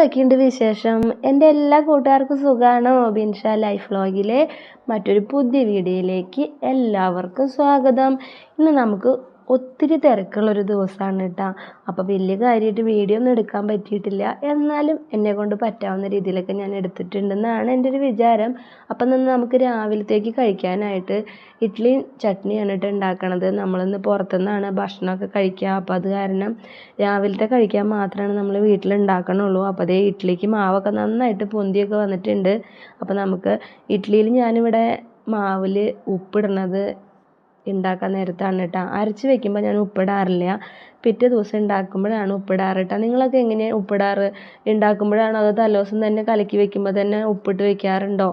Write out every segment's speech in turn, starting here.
എന്തൊക്കെയുണ്ട് വിശേഷം? എന്റെ എല്ലാ കൂട്ടുകാർക്കും സുഖമാണ് ബിൻഷ ലൈഫ് വ്ളോഗിലെ മറ്റൊരു പുതിയ വീഡിയോയിലേക്ക് എല്ലാവർക്കും സ്വാഗതം. ഇന്ന് നമുക്ക് ഒത്തിരി തിരക്കുള്ളൊരു ദിവസമാണ് കേട്ടോ അപ്പോൾ വലിയ കാര്യമായിട്ട് വീഡിയോ ഒന്നും എടുക്കാൻ പറ്റിയിട്ടില്ല. എന്നാലും എന്നെ കൊണ്ട് പറ്റാവുന്ന രീതിയിലൊക്കെ ഞാൻ എടുത്തിട്ടുണ്ടെന്നാണ് എന്റെ ഒരു വിചാരം. അപ്പം നിന്ന് നമുക്ക് രാവിലത്തേക്ക് കഴിക്കാനായിട്ട് ഇഡ്ഡലിയും ചട്നിയാണ് കേട്ടോ ഉണ്ടാക്കണത് നമ്മളിന്ന് പുറത്തുനിന്നാണ് ഭക്ഷണമൊക്കെ കഴിക്കുക അപ്പോൾ അത് കാരണം രാവിലത്തെ കഴിക്കാൻ മാത്രമാണ് നമ്മൾ വീട്ടിൽ ഉണ്ടാക്കണുള്ളൂ അപ്പോൾ അതേ ഇഡ്ഡലിക്ക് മാവൊക്കെ നന്നായിട്ട് പൊന്തിയൊക്കെ വന്നിട്ടുണ്ട്. അപ്പോൾ നമുക്ക് ഇഡ്ഡലിയിൽ ഞാനിവിടെ മാവിൽ ഉപ്പിടണത് ഉണ്ടാക്കാൻ നേരത്താണ് കേട്ടോ അരച്ച് വെക്കുമ്പോൾ ഞാൻ ഉപ്പിടാറില്ല. പിറ്റേ ദിവസം ഉണ്ടാക്കുമ്പോഴാണ് ഉപ്പിടാറ് കേട്ടോ നിങ്ങളൊക്കെ എങ്ങനെയാണ് ഉപ്പിടാറ്? ഉണ്ടാക്കുമ്പോഴാണോ അതോ തലേദിവസം തന്നെ കലക്കി വെക്കുമ്പോൾ തന്നെ ഉപ്പിട്ട് വെക്കാറുണ്ടോ?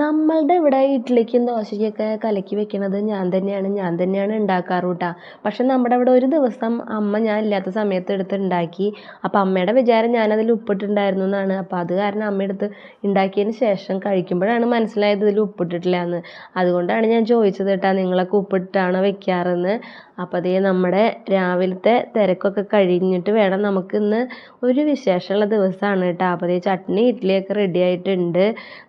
നമ്മളുടെ ഇവിടെ ഇഡ്ഡലിക്കും ദോശയ്ക്കൊക്കെ കലക്കി വെക്കണത് ഞാൻ തന്നെയാണ്. ഞാൻ തന്നെയാണ് ഉണ്ടാക്കാറ് കേട്ടോ പക്ഷെ നമ്മുടെ ഇവിടെ ഒരു ദിവസം അമ്മ ഞാൻ ഇല്ലാത്ത സമയത്ത് എടുത്ത് ഉണ്ടാക്കി. അപ്പോൾ അമ്മയുടെ വിചാരം ഞാനതിൽ ഉപ്പിട്ടുണ്ടായിരുന്നു എന്നാണ്. അപ്പോൾ അത് കാരണം അമ്മ എടുത്ത് ഉണ്ടാക്കിയതിന് ശേഷം കഴിക്കുമ്പോഴാണ് മനസ്സിലായത് ഇതിൽ ഉപ്പിട്ടിട്ടില്ല എന്ന് അതുകൊണ്ടാണ് ഞാൻ ചോദിച്ചത് കേട്ടോ നിങ്ങളൊക്കെ ഉപ്പിട്ടാണോ വെക്കാറെന്ന്? അപ്പോൾ അതേ നമ്മുടെ രാവിലത്തെ തിരക്കൊക്കെ കഴിഞ്ഞിട്ട് വേണം നമുക്ക് ഇന്ന് ഒരു വിശേഷമുള്ള ദിവസമാണ് കേട്ടോ. അപ്പോൾ അതേ ചട്നി ഇഡ്ഡലിയൊക്കെ റെഡി ആയിട്ടുണ്ട്.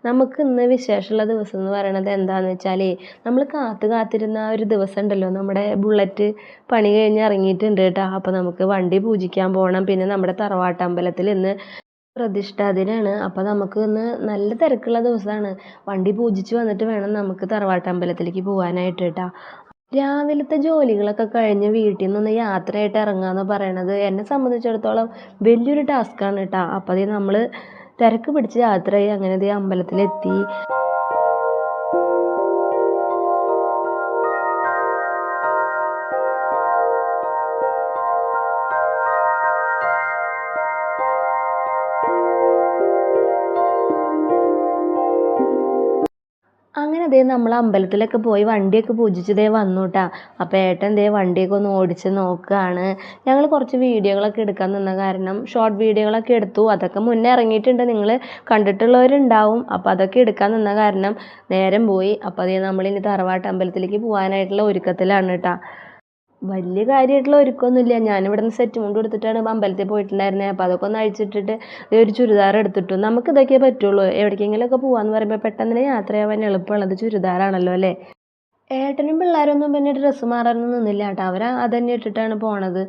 നമുക്ക് ഇന്ന് വിശേഷമുള്ള ദിവസം എന്ന് പറയണത് എന്താണെന്ന് വെച്ചാൽ നമ്മൾ കാത്ത് കാത്തിരുന്ന ആ ഒരു ദിവസം ഉണ്ടല്ലോ നമ്മുടെ ബുള്ളറ്റ് പണി കഴിഞ്ഞ് ഇറങ്ങിയിട്ടുണ്ട് കേട്ടോ. അപ്പോൾ നമുക്ക് വണ്ടി പൂജിക്കാൻ പോകണം പിന്നെ നമ്മുടെ തറവാട്ടമ്പലത്തിൽ ഇന്ന് പ്രതിഷ്ഠാ ദിനമാണ് അപ്പോൾ നമുക്ക് ഇന്ന് നല്ല തിരക്കുള്ള ദിവസമാണ് വണ്ടി പൂജിച്ച് വന്നിട്ട് വേണം നമുക്ക് തറവാട്ടമ്പലത്തിലേക്ക് പോകാനായിട്ട് കേട്ടോ. രാവിലത്തെ ജോലികളൊക്കെ കഴിഞ്ഞ് വീട്ടിൽ നിന്ന് യാത്രയായിട്ട് ഇറങ്ങുക പറയണത് എന്നെ സംബന്ധിച്ചിടത്തോളം വലിയൊരു ടാസ്ക്കാണ് കേട്ടോ. അപ്പോൾ നമ്മൾ തിരക്ക് പിടിച്ച് യാത്രയായി അങ്ങനെ അമ്പലത്തിലെത്തി. അങ്ങനെ ദേ നമ്മൾ അമ്പലത്തിലൊക്കെ പോയി വണ്ടിയൊക്കെ പൂജിച്ച് ദേ വന്നു കേട്ടാ അപ്പോൾ ഏട്ടൻ ദേ വണ്ടിയൊക്കെ ഒന്ന് ഓടിച്ച് നോക്കുകയാണ് ഞങ്ങൾ കുറച്ച് വീഡിയോകളൊക്കെ എടുക്കാൻ നിന്ന കാരണം ഷോർട്ട് വീഡിയോകളൊക്കെ എടുത്തു. അതൊക്കെ മുന്നേ ഇറങ്ങിയിട്ടുണ്ട്. നിങ്ങൾ കണ്ടിട്ടുള്ളവരുണ്ടാവും. അപ്പോൾ അതൊക്കെ എടുക്കാൻ നിന്ന കാരണം നേരം പോയി. അപ്പോൾ അതേ നമ്മളിനി തറവാട്ട് അമ്പലത്തിലേക്ക് പോകാനായിട്ടുള്ള ഒരുക്കത്തിലാണ് കേട്ടോ വലിയ കാര്യമായിട്ടുള്ള ഒരുക്കമൊന്നുമില്ല ഞാൻ നിന്ന് സെറ്റ് മുണ്ട് എടുത്തിട്ടാണ് അമ്പലത്തിൽ പോയിട്ടുണ്ടായിരുന്നത് അപ്പോൾ അതൊക്കെ ഒന്ന് അഴിച്ചിട്ടിട്ട് ഒരു ചുരിദാർ എടുത്തിട്ടു. നമുക്ക് ഇതൊക്കെ പറ്റുള്ളൂ. എവിടേക്കെങ്കിലുമൊക്കെ പോകാമെന്ന് പറയുമ്പോൾ പെട്ടെന്ന് യാത്ര ചെയ്യാൻ എളുപ്പമുള്ളത് ചുരിദാറാണല്ലോ അല്ലേ? ഏട്ടനും പിള്ളേരൊന്നും പിന്നെ ഡ്രസ്സ് മാറാനൊന്നും നിന്നില്ല കേട്ടോ. അവർ അതന്നെ ഇട്ടിട്ടാണ് പോണത്.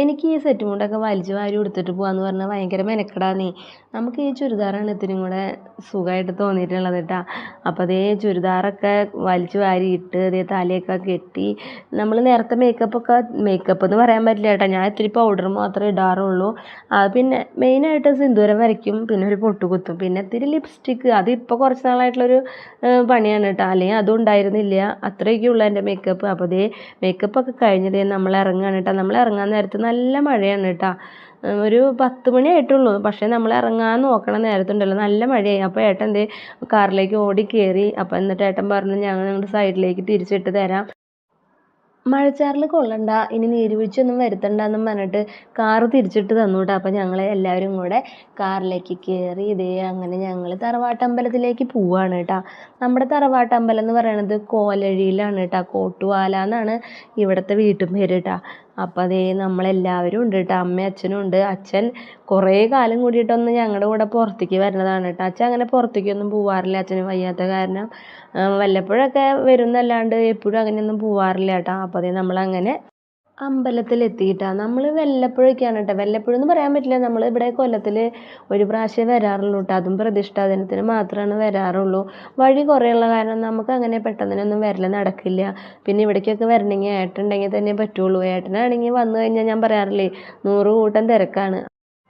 എനിക്ക് ഈ സെറ്റ് മുണ്ടൊക്കെ വലിച്ചു വാരി ഉടുത്തിട്ട് പോകാന്ന് പറഞ്ഞാൽ ഭയങ്കര മെനക്കെടാന്നേ നമുക്ക് ഈ ചുരിദാറാണ് ഇത്തിരിയും കൂടെ സുഖമായിട്ട് തോന്നിയിട്ടുള്ളത് കേട്ടോ. അപ്പോൾ അതേ ചുരിദാറൊക്കെ വലിച്ചു വാരി ഇട്ട് അതേ തലയൊക്കെ കെട്ടി നമ്മൾ നേരത്തെ മേക്കപ്പൊക്കെ മേക്കപ്പ് എന്ന് പറയാൻ പറ്റില്ല കേട്ടോ. ഞാൻ ഇത്തിരി പൗഡർ മാത്രമേ ഇടാറുള്ളൂ. പിന്നെ മെയിനായിട്ട് സിന്ദൂരം വരയ്ക്കും പിന്നെ ഒരു പൊട്ടുകുത്തും പിന്നെ ഇത്തിരി ലിപ്സ്റ്റിക്ക് അത് ഇപ്പോൾ കുറച്ച് നാളായിട്ടുള്ളൊരു പണിയാണ് കേട്ടോ. അല്ലെങ്കിൽ അതും ഉണ്ടായിരുന്നില്ല. അത്ര അത്രയൊക്കെ ഉള്ളൂ എന്റെ മേക്കപ്പ് അപ്പോൾ ദേ മേക്കപ്പൊക്കെ കഴിഞ്ഞ് ദേ നമ്മൾ ഇറങ്ങുകയാണ് കേട്ടോ നമ്മൾ ഇറങ്ങാൻ നേരത്ത് നല്ല മഴയാണ് കേട്ടോ ഒരു പത്ത് മണി ആയിട്ടുള്ളൂ. പക്ഷേ നമ്മൾ ഇറങ്ങാൻ നോക്കണ നേരത്തുണ്ടല്ലോ. നല്ല മഴയായി. അപ്പോൾ ഏട്ടൻ ദേ കാറിലേക്ക് ഓടി കയറി അപ്പോൾ എന്നിട്ട് ഏട്ടൻ പറഞ്ഞു ഞങ്ങൾ നിങ്ങളുടെ സൈഡിലേക്ക് തിരിച്ചിട്ട് തരാം. മഴച്ചാറിൽ കൊള്ളണ്ട ഇനി നീരുവീഴ്ചയൊന്നും വരുത്തണ്ട എന്നും പറഞ്ഞിട്ട് കാറ് തിരിച്ചിട്ട് തന്നു കേട്ടോ അപ്പോൾ ഞങ്ങൾ എല്ലാവരും കൂടെ കാറിലേക്ക് കയറി ഇതേ അങ്ങനെ ഞങ്ങൾ തറവാട്ടമ്പലത്തിലേക്ക് പോവാണ് കേട്ടോ നമ്മുടെ തറവാട്ടമ്പലം എന്ന് പറയുന്നത് കോലഴിയിലാണ് കേട്ടോ കോട്ടുവാല എന്നാണ് ഇവിടുത്തെ വീട്ടുപേര് കേട്ടോ അപ്പോൾ അതേ നമ്മളെല്ലാവരും ഉണ്ട് കേട്ടോ അമ്മയും അച്ഛനും ഉണ്ട്. അച്ഛൻ കുറേ കാലം കൂടിയിട്ടൊന്ന് ഞങ്ങളുടെ കൂടെ പുറത്തേക്ക് വരുന്നതാണ് കേട്ടോ അച്ഛൻ അങ്ങനെ പുറത്തേക്കൊന്നും പോവാറില്ല. അച്ഛന് വയ്യാത്ത കാരണം വല്ലപ്പോഴൊക്കെ വരുന്നല്ലാണ്ട് എപ്പോഴും എപ്പോഴും അങ്ങനെയൊന്നും പോവാറില്ല കേട്ടോ അപ്പോൾ അതേ നമ്മളങ്ങനെ അമ്പലത്തിലെത്തിയിട്ടാണ് നമ്മൾ വല്ലപ്പോഴൊക്കെയാണ് കേട്ടോ വല്ലപ്പോഴും എന്ന് പറയാൻ പറ്റില്ല. നമ്മൾ ഇവിടെ കൊല്ലത്തിൽ ഒരു പ്രാവശ്യം വരാറുള്ളൂ കേട്ടോ അതും പ്രതിഷ്ഠാ ദിനത്തിന് മാത്രമാണ് വരാറുള്ളൂ. വഴി കുറേയുള്ള കാരണം നമുക്ക് അങ്ങനെ പെട്ടെന്നൊന്നും വരൽ നടക്കില്ല. പിന്നെ ഇവിടേക്കൊക്കെ വരണമെങ്കിൽ ഏട്ടൻ ഉണ്ടെങ്കിൽ തന്നെ പറ്റുള്ളൂ. ഏട്ടനാണെങ്കിൽ വന്നു കഴിഞ്ഞാൽ ഞാൻ പറയാറില്ലേ നൂറ് കൂട്ടം തിരക്കാണ്.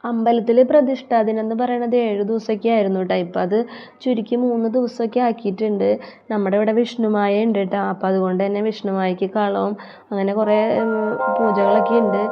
അമ്പലത്തിൽ പ്രതിഷ്ഠാ ദിനം എന്ന് പറയണത് ഏഴ് ദിവസമൊക്കെ ആയിരുന്നു കേട്ടോ ഇപ്പം അത് ചുരുക്കി മൂന്ന് ദിവസമൊക്കെ ആക്കിയിട്ടുണ്ട്. നമ്മുടെ ഇവിടെ വിഷ്ണുമായ ഉണ്ട് കേട്ടോ അപ്പം അതുകൊണ്ട് തന്നെ വിഷ്ണുമായക്ക് കളവും അങ്ങനെ കുറേ പൂജകളൊക്കെ ഉണ്ട്.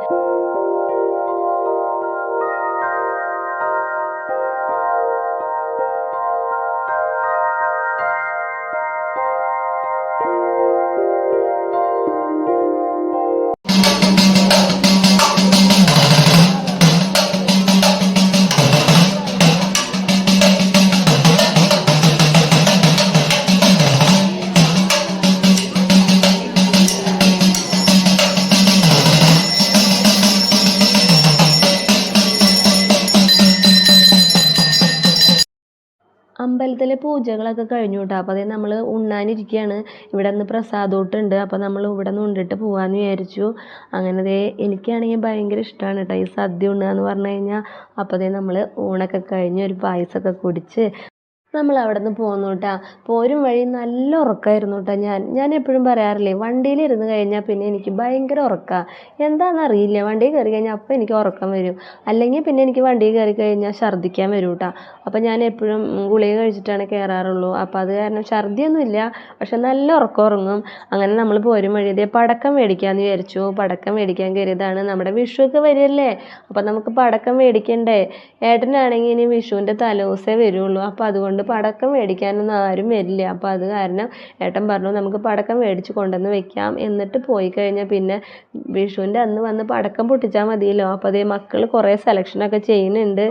അമ്പലത്തിലെ പൂജകളൊക്കെ കഴിഞ്ഞു കേട്ടോ. അപ്പോൾ അതേ നമ്മൾ ഉണ്ണാനിരിക്കുകയാണ് ഇവിടെ നിന്ന് പ്രസാദോട്ടുണ്ട്. അപ്പോൾ നമ്മൾ ഇവിടെ നിന്ന് ഉണ്ടിട്ട് പോകാമെന്ന് വിചാരിച്ചു. അങ്ങനെ എനിക്കാണെങ്കിൽ ഭയങ്കര ഇഷ്ടമാണ് കേട്ടോ ഈ സദ്യ ഉണ്ണുക എന്ന് പറഞ്ഞു കഴിഞ്ഞാൽ അപ്പോൾ ദേ നമ്മൾ ഊണൊക്കെ കഴിഞ്ഞ് ഒരു പായസമൊക്കെ കുടിച്ച് നമ്മൾ അവിടെ നിന്ന് പോന്നു കേട്ടാ പോരും വഴി നല്ല ഉറക്കമായിരുന്നു കേട്ടോ ഞാൻ. ഞാൻ എപ്പോഴും പറയാറില്ലേ വണ്ടിയിൽ ഇരുന്ന് കഴിഞ്ഞാൽ പിന്നെ എനിക്ക് ഭയങ്കര ഉറക്കമാണ് എന്താണെന്നറിയില്ല വണ്ടിയിൽ കയറി കഴിഞ്ഞാൽ അപ്പോൾ എനിക്ക് ഉറക്കം വരും. അല്ലെങ്കിൽ പിന്നെ എനിക്ക് വണ്ടിയിൽ കയറി കഴിഞ്ഞാൽ ഛർദ്ദിക്കാൻ വരും കേട്ടോ അപ്പോൾ ഞാൻ എപ്പോഴും ഗുളിക കഴിച്ചിട്ടാണ് കയറാറുള്ളൂ. അപ്പോൾ അത് കാരണം ഛർദ്ദിയൊന്നുമില്ല പക്ഷെ നല്ല ഉറക്കം ഉറങ്ങും. അങ്ങനെ നമ്മൾ പോരും വഴി ഇതേ പടക്കം മേടിക്കാമെന്ന് വിചാരിച്ചു. പടക്കം മേടിക്കാൻ കയറിയതാണ് നമ്മുടെ വിഷുവൊക്കെ വരികയല്ലേ? അപ്പോൾ നമുക്ക് പടക്കം മേടിക്കണ്ടേ? ഏട്ടനാണെങ്കിൽ ഇനി വിഷുവിന്റെ തലേദിവസമേ വരുള്ളൂ. അപ്പോൾ അതുകൊണ്ട് പടക്കം മേടിക്കാനൊന്നും ആരും വരില്ല. അപ്പോൾ അത് കാരണം ഏട്ടൻ പറഞ്ഞു നമുക്ക് പടക്കം മേടിച്ച് കൊണ്ടുവന്ന് വെക്കാം എന്നിട്ട് പോയി കഴിഞ്ഞാൽ പിന്നെ വിഷുവിന്റെ അന്ന് വന്ന് പടക്കം പൊട്ടിച്ചാൽ മതിയല്ലോ. അപ്പോൾ അതേ മക്കൾ കുറേ സെലക്ഷനൊക്കെ ചെയ്യുന്നുണ്ട്.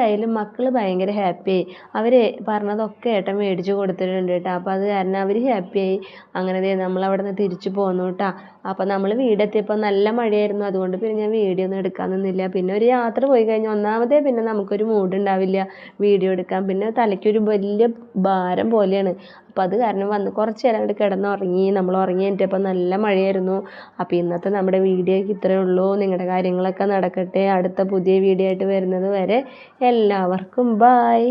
എന്തായാലും മക്കൾ ഭയങ്കര ഹാപ്പിയായി അവർ പറഞ്ഞതൊക്കെ ഏട്ടൻ മേടിച്ച് കൊടുത്തിട്ടുണ്ട് കേട്ടോ. അപ്പോൾ അത് കാരണം അവർ ഹാപ്പിയായി അങ്ങനെ അവിടെ നിന്ന് തിരിച്ചു പോന്നു കേട്ടോ. അപ്പോൾ നമ്മൾ വീടെത്തിയപ്പോൾ നല്ല മഴയായിരുന്നു. അതുകൊണ്ട് പിന്നെ ഞാൻ വീഡിയോ ഒന്നും എടുക്കാൻ നിന്നില്ല. പിന്നെ ഒരു യാത്ര പോയി കഴിഞ്ഞാൽ ഒന്നാമതേ പിന്നെ നമുക്കൊരു മൂഡ് ഉണ്ടാവില്ല. വീഡിയോ എടുക്കാൻ. പിന്നെ തലയ്ക്കൊരു വലിയ ഭാരം പോലെയാണ്. അപ്പോൾ അത് കാരണം വന്ന് കുറച്ച് നേരം കിടന്ന് കിടന്നുറങ്ങി. നമ്മൾ ഉറങ്ങി എണീറ്റപ്പോൾ നല്ല മഴയായിരുന്നു. അപ്പോൾ ഇന്നത്തെ നമ്മുടെ വീഡിയോയ്ക്ക് ഇത്രയേ ഉള്ളൂ. നിങ്ങളുടെ കാര്യങ്ങളൊക്കെ നടക്കട്ടെ. അടുത്ത പുതിയ വീഡിയോ ആയിട്ട് വരുന്നത് വരെ എല്ലാവർക്കും ബായ്